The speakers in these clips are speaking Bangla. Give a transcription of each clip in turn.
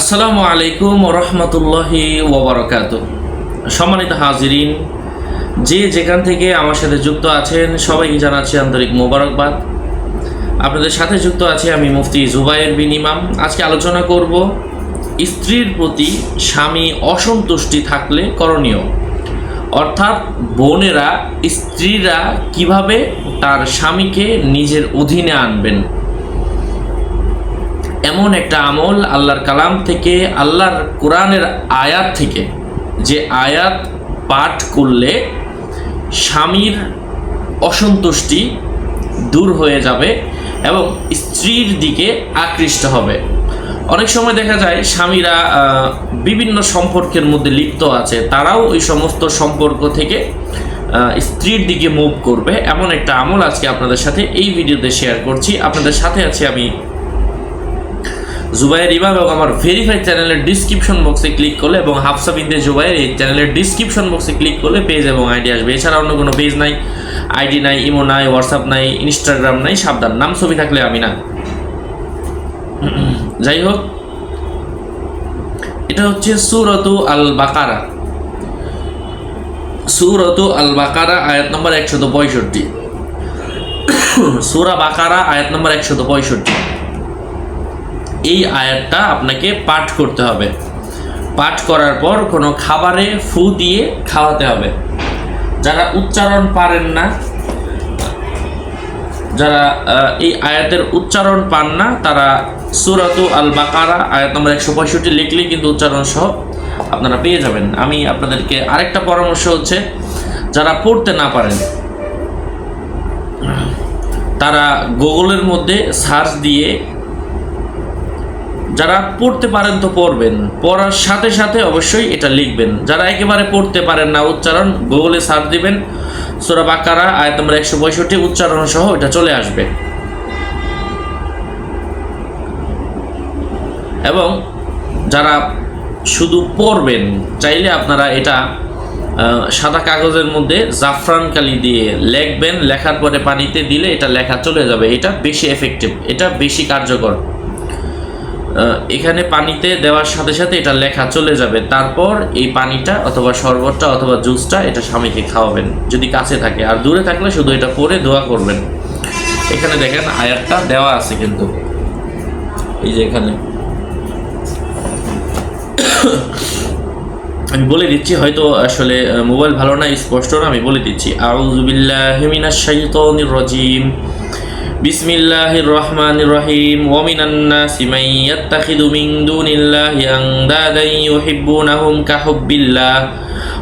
আসসালামু আলাইকুম রহমতুল্লাহি ওবরাকাত সম্মানিত হাজিরিন, যে যেখান থেকে আমার সাথে যুক্ত আছেন, সবাইকে জানাচ্ছি আন্তরিক মোবারকবাদ। আপনাদের সাথে যুক্ত আছি আমি মুফতি জুবাইর বিন ইমাম। আজকে আলোচনা করব স্ত্রীর প্রতি স্বামী অসন্তুষ্টি থাকলে করণীয়। অর্থাৎ বোনেরা, স্ত্রীরা কীভাবে তার স্বামীকে নিজের অধীনে আনবেন? এমন একটা আমল আল্লাহর কালাম থেকে, আল্লাহর কোরআনের আয়াত থেকে, যে আয়াত পাঠ করলে স্বামীর অসন্তুষ্টি দূর হয়ে যাবে এবং স্ত্রীর দিকে আকৃষ্ট হবে। অনেক সময় দেখা যায় স্বামীরা বিভিন্ন সম্পর্কের মধ্যে লিপ্ত আছে, তারাও ওই সমস্ত সম্পর্ক থেকে স্ত্রীর দিকে মুভ করবে। এমন একটা আমল আজকে আপনাদের সাথে এই ভিডিওতে শেয়ার করছি। আপনাদের সাথে আছি আমি জুবাইর ইমাম এবং আমার ভেরিফাইড চ্যানেলের ডিসক্রিপশন বক্সে ক্লিক করলে এবং হাফসা বিনতে জুবাইর এই চ্যানেলের ডিসক্রিপশন বক্সে ক্লিক করলে পেজ এবং আইডি আসবে। এছাড়া অন্য কোনো পেজ নাই। আইডি নাই ইমো নাই হোয়াটসঅ্যাপ নাই ইনস্টাগ্রাম নাই, সাবধান। নাম ছবি থাকলে আমি না। যাই হোক, এটা হচ্ছে সুরতু আল বাকারা সুরতু আল বাকারা আয়াত নম্বর একশত পঁয়ষট্টি। সুরা বাকারা, আয়াত নম্বর একশত পঁয়ষট্টি। এই আয়াতটা আপনাকে পাঠ করতে হবে। পাঠ করার পর কোনো খাবারে ফু দিয়ে খাওয়াতে হবে। যারা উচ্চারণ পারেন না, যারা এই আয়াতের উচ্চারণ পান না, তারা সুরাতু আল বাকারা আয়াত নম্বর একশো পঁয়ষট্টি লিখলেই কিন্তু উচ্চারণ সহ আপনারা পেয়ে যাবেন। আমি আপনাদেরকে আরেকটা পরামর্শ হচ্ছে, যারা পড়তে না পারেন, তারা গুগলের মধ্যে সার্চ দিয়ে যারা পড়তে পারেন তো পড়বেন। পড়ার সাথে সাথে অবশ্যই এটা লিখবেন। যারা একেবারে পড়তে পারেন না, উচ্চারণ গুগলে সার্চ দিবেন, সোরা বাকারা, আয়াত নম্বর একশো পঁয়ষট্টি, উচ্চারণ সহ এটা চলে আসবে। এবং যারা শুধু পড়বেন, চাইলে আপনারা এটা সাদা কাগজের মধ্যে জাফরান কালি দিয়ে লিখবেন। লেখার পরে পানিতে দিলে এটা লেখা চলে যাবে। এটা বেশি এফেক্টিভ এটা বেশি কার্যকর। এখানে পানিতে দেওয়ার সাথে সাথে এটা লেখা চলে যাবে। তারপর এই পানিটা অথবা শরবতটা অথবা জুসটা এটা স্বামীকে খাওয়াবেন, যদি কাছে থাকে। আর দূরে থাকলে শুধু এটা পরে দোয়া করবেন। এখানে দেখেন আয়াতটা দেওয়া আছে কিন্তু। এই যে এখানে। আমি বলে দিচ্ছি, হয়তো আসলে মোবাইল ভালো না, স্পষ্ট না, আমি বলে দিচ্ছি। আউযুবিল্লাহি মিনাশ শাইতানির রাজিম। বিসমিল্লাহির রহমানির রহিম ওয়া মিনান নাসি মান ইয়াত্তাখিযু মিন দুনিল্লাহি আনদাদান ইউহিব্বুনাহুম কাহুব্বিল্লাহ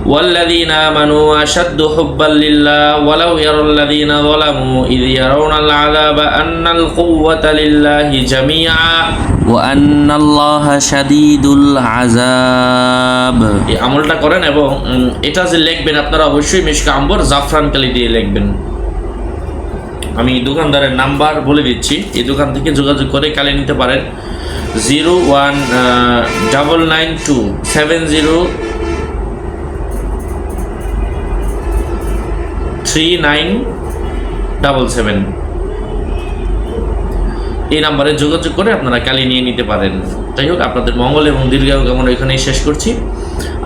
والذين آمنوا أشد حبا لله ولو يرى الذين ظلموا إذ يرون العذاب أن القوة لله جميعا وأن الله شديد العذاب এই আমলটা করেন এবং উম, এটা যে লিখবেন আপনারা অবশ্যই মিশকা আম্বর জাফরান কালি দিয়ে লিখবেন আমি দোকানদারের নাম্বার বলে দিচ্ছি। এই দোকান থেকে যোগাযোগ করে কালে নিতে পারেন। Zero one double nine two seven zero three nine double seven. এই নাম্বারে যোগাযোগ করে আপনারা কালি নিয়ে নিতে পারেন। যাই হোক, আপনাদের মঙ্গল এবং দীর্ঘায়ু কামনা এখানেই শেষ করছি।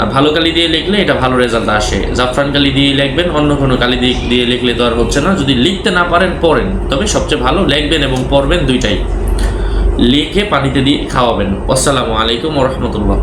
আর ভালো কালি দিয়ে লিখলে এটা ভালো রেজাল্ট আসে। জাফরান কালি দিয়ে লিখবেন, অন্য কোনো কালি দিয়ে লিখলে তো আর হচ্ছে না। যদি লিখতে না পারেন, পড়েন। তবে সবচেয়ে ভালো লিখবেন এবং পড়বেন দুইটাই। লিখে পানিতে দিয়ে খাওয়াবেন। আসসালামু আলাইকুম রহমতুল্লাহ।